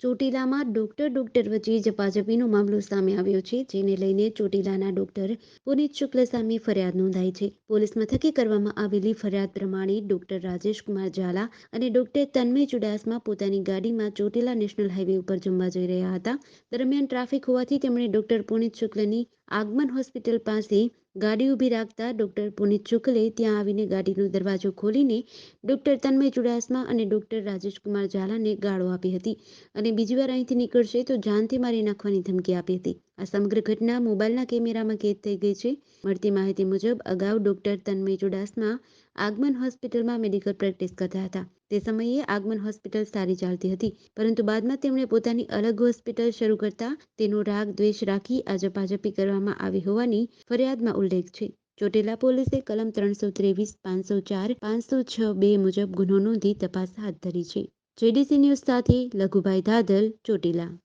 ચોટીલામાં doctor doctor વચ્ચે ઝપાઝપીનો મામલો સામે આવ્યો છે, જેને લઈને ચોટીલાના ડોક્ટર પુનિત શુક્લ સામે ફરિયાદ નોંધાઈ છે. પોલીસ મથકે કરવામાં આવેલી ફરિયાદ પ્રમાણે ડોક્ટર રાજેશ કુમાર ઝાલા અને ડોક્ટર તન્મય ચુડાસમા પોતાની ગાડીમાં ચોટીલા નેશનલ હાઈવે ઉપર જમવા જઈ રહ્યા હતા. દરમિયાન ટ્રાફિક હોવાથી તેમણે ડોક્ટર પુનિત શુક્લની આગમન હોસ્પિટલ પાસે ગાડી ઊભી રાખતા ડૉક્ટર પુનિત શુક્લે ત્યાં આવીને ગાડીનો દરવાજો ખોલીને ડોક્ટર તન્મય ચુડાસમા અને ડૉક્ટર રાજેશકુમાર ઝાલાને ગાળો આપી હતી. અને બીજી વાર અહીંથી નીકળશે તો જાનથી મારી નાખવાની ધમકી આપી હતી. આ સમગ્ર ઘટના મોબાઈલના કેમેરામાં કેદ થઈ ગઈ છે. મળતી માહિતી મુજબ અગાઉ ડૉક્ટર તન્મય ચુડાસમા આગમન હોસ્પિટલમાં મેડિકલ પ્રેક્ટિસ કરતા હતા. તે સમયે આગમન હોસ્પિટલ સારી ચાલતી હતી, પરંતુ બાદમાં તેમણે પોતાની અલગ હોસ્પિટલ શરૂ કરતા તેનો રાગ દ્વેષ રાખી આજપાજપી કરવામાં આવી હોવાની ફરિયાદમાં ઉલ્લેખ છે. ચોટીલા પોલીસે કલમ ત્રણસો ત્રેવીસ, પાંચસો ચાર, પાંચસો છ બે મુજબ ગુનો નોંધી તપાસ હાથ ધરી છે. જેડીસી ન્યૂઝ સાથે લઘુભાઈ ધાધલ, ચોટીલા.